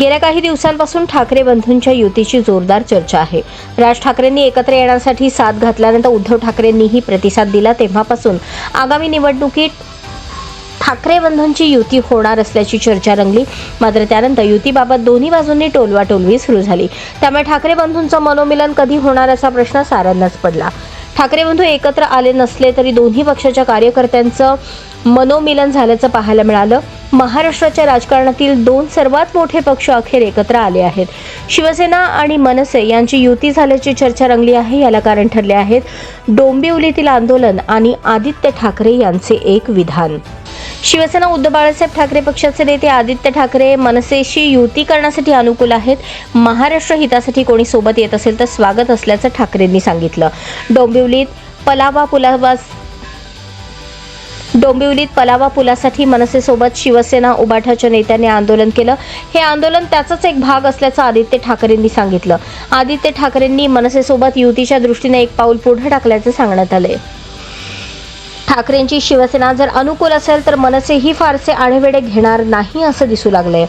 गेल्या काही दिवसांपासून ठाकरे बंधूंच्या युतीची जोरदार चर्चा आहे. राज ठाकरेंनी एकत्र येण्यासाठी साथ घातल्यानंतर उद्धव ठाकरेंनीही प्रतिसाद दिला तेव्हापासून. आगामी निवडणुकीत ठाकरे बंधूंची युती होणार असल्याची चर्चा रंगली. मात्र त्यानंतर युतीबाबत दोन्ही बाजूंनी टोलवाटोलवी सुरू झाली. त्यामुळे ठाकरे बंधूंचं मनोमिलन कधी होणार असा प्रश्न साऱ्यांनाच पडला. ठाकरे बंधू एकत्र आले नसले तरी दोन्ही पक्षाच्या कार्यकर्त्यांचं मनोमिलन झाल्याचं पाहायला मिळालं. महाराष्ट्राच्या राजकारणातील दोन सर्वात मोठे पक्ष अखेर एकत्र आले आहेत. शिवसेना आणि मनसे यांची युती झाल्याची चर्चा रंगली आहे याला कारण ठरले आहेत डोंबिवलीतील आंदोलन आणि आदित्य ठाकरे यांचे एक विधान. शिवसेना उद्धव बाळासाहेब ठाकरे पक्षाचे नेते आदित्य ठाकरे मनसेशी युती करण्यासाठी अनुकूल आहेत. महाराष्ट्र हितासाठी कोणी सोबत येत असेल तर स्वागत असल्याचं ठाकरेंनी सांगितलं. डोंबिवलीत पलावा पुलावा डोंबिवलीत पलावा पुलासाठी मनसेसोबत शिवसेना उबाठाच्या नेत्यांनी आंदोलन केलं. हे आंदोलन त्याचाच एक भाग असल्याचं आदित्य ठाकरेंनी सांगितलं. आदित्य ठाकरेंनी मनसेसोबत युतीच्या दृष्टीने एक पाऊल पुढे टाकल्याचं सांगण्यात आलंय. ठाकरेंची शिवसेना जर अनुकूल असेल तर मनसेही फारसे आढेवेढे घेणार नाही असं दिसू लागलंय.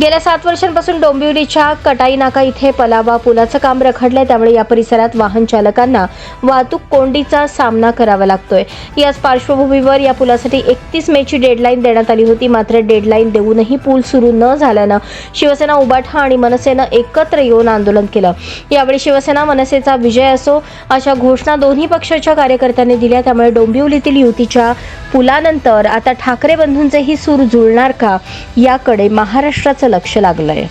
गेल्या सात वर्षांपासून डोंबिवलीच्या कटाई नाका इथे पलावा पुलाचं काम रखडलंय. त्यामुळे या परिसरात वाहन चालकांना वाहतूक कोंडीचा सामना करावा लागतोय. याच पार्श्वभूमीवर या पुलासाठी एकतीस मेची डेडलाईन देण्यात आली होती. मात्र डेडलाईन देऊनही पूल सुरू न झाल्यानं शिवसेना उबाठा आणि मनसेनं एकत्र येऊन आंदोलन केलं. यावेळी शिवसेना मनसेचा विजय असो अशा घोषणा दोन्ही पक्षाच्या कार्यकर्त्यांनी दिल्या. त्यामुळे डोंबिवलीतील युतीच्या पुलानंतर आता ठाकरे बंधूंचेही सूर जुळणार का? याकडे महाराष्ट्राचं लक्ष लागलंय.